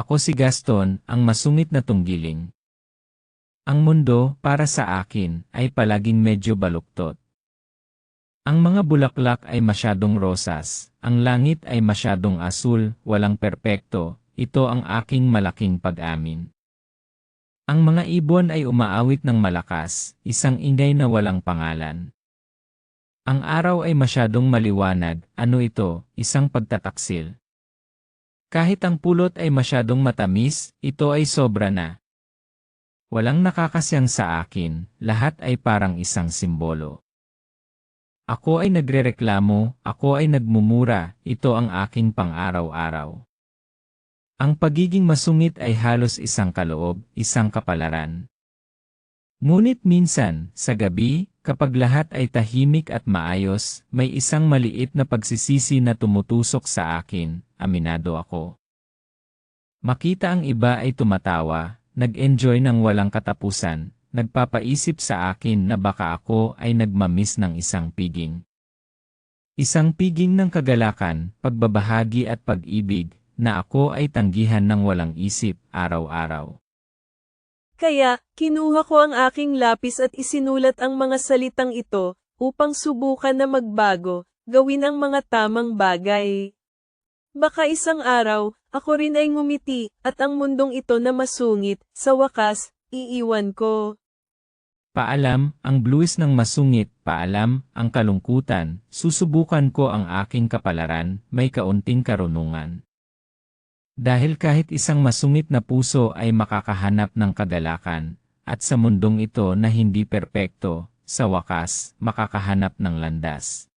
Ako si Gaston, ang masungit na tunggiling. Ang mundo, para sa akin, ay palaging medyo baluktot. Ang mga bulaklak ay masyadong rosas, ang langit ay masyadong asul, walang perpekto, ito ang aking malaking pag-amin. Ang mga ibon ay umaawit ng malakas, isang ingay na walang pangalan. Ang araw ay masyadong maliwanag, ano ito, isang pagtataksil. Kahit ang pulot ay masyadong matamis, ito ay sobra na. Walang nakakasyang sa akin, lahat ay parang isang simbolo. Ako ay nagrereklamo, ako ay nagmumura, ito ang aking pang-araw-araw. Ang pagiging masungit ay halos isang kaloob, isang kapalaran. Ngunit minsan, sa gabi, kapag lahat ay tahimik at maayos, may isang maliit na pagsisisi na tumutusok sa akin, aminado ako. Makita ang iba ay tumatawa, nag-enjoy ng walang katapusan, nagpapaisip sa akin na baka ako ay nagmamiss ng isang piging. Isang piging ng kagalakan, pagbabahagi at pag-ibig, na ako ay tanggihan ng walang isip araw-araw. Kaya, kinuha ko ang aking lapis at isinulat ang mga salitang ito, upang subukan na magbago, gawin ang mga tamang bagay. Baka isang araw, ako rin ay ngumiti, at ang mundong ito na masungit, sa wakas, iiwan ko. Paalam, ang blues ng masungit, paalam, ang kalungkutan, susubukan ko ang aking kapalaran, may kaunting karunungan. Dahil kahit isang masungit na puso ay makakahanap ng kagalakan, at sa mundong ito na hindi perpekto, sa wakas, makakahanap ng landas.